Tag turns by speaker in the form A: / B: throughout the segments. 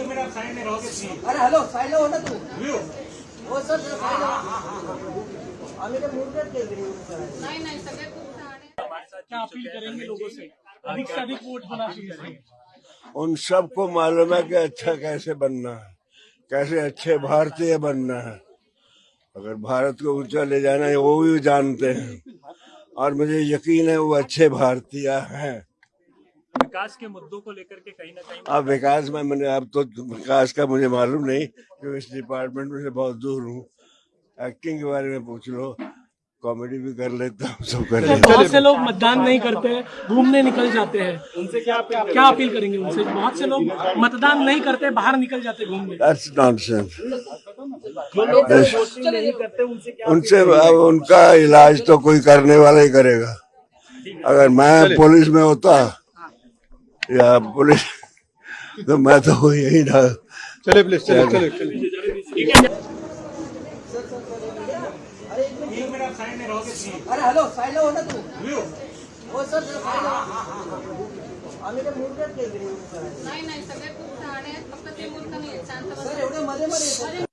A: अरे हॅलो साईडला हो ना तू हो सर आम्ही काय
B: नाही नाही सगळे खूप
C: अपील करेंगे लोगों से? अधिक से अधिक वोट होना चाहिए
D: उन सबको मालूम है कि अच्छा कैसे बनना है कैसे अच्छे भारतीय बनना है। अगर भारत को ऊँचा ले जाना है वो भी जानते हैं। और मुझे यकीन है वो अच्छे भारतीय हैं।
C: विकास के मुद्दों को लेकर के कहीं ना कहीं
D: अब विकास में मैंने अब तो विकास का मुझे मालूम नहीं क्योंकि इस डिपार्टमेंट में से बहुत दूर हूँ। एक्टिंग के बारे में पूछ लो कॉमेडी भी कर लेता हूँ सब कर लेता हूँ।
C: बहुत से लोग मतदान नहीं करते घूमने निकल जाते हैं। उनसे क्या क्या अपील करेंगे उनसे? बहुत से लोग मतदान नहीं करते बाहर निकल जाते घूमने।
D: दैट्स नॉनसेंस
C: उनसे
D: अब उनका इलाज तो कोई करने वाला ही करेगा। अगर मैं पुलिस में होता या पुलिस तो मैं तो यही ना
E: चले प्लीज़ चले चले चले
A: अरे हॅलो साईडला हो ना तू? हो? सर जरा साईडला आम्ही केलं
B: नाही नाही सगळे खूप छान आहेत फक्त ते मूर्ख नाही आहेत शांत बसा.
A: सर एवढे मध्ये मध्ये.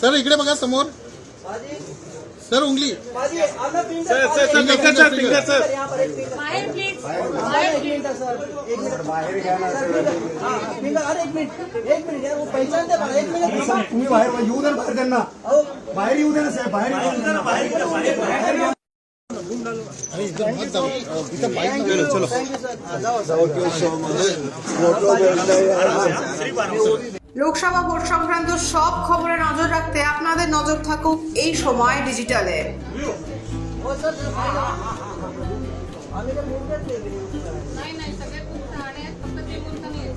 E: सर। इकडे बघा समोर. सर उंगली। Sir, sir, sir.
B: बाहेर प्लीज़
A: बाहेर सर। बाहेर घ्या ना सर हा अरे एक मिनिट एक मिनिट यार वो पहचानते मला एक मिनिट।
F: तुम्ही बाहेर येऊ द्या बाहेर त्यांना बाहेर येऊ द्या ना साहेब बाहेर येऊ द्या ना बाहेर
E: अरे इथं मत जाऊ इथं बाईक चलो। चलो
A: हा, जाओ सर
D: फ़ोटो मिलता है
G: লোকসভা ভোট সংক্রান্ত সব খবরে নজর রাখতে আপনাদের নজর থাকুক এই সময় ডিজিটালে।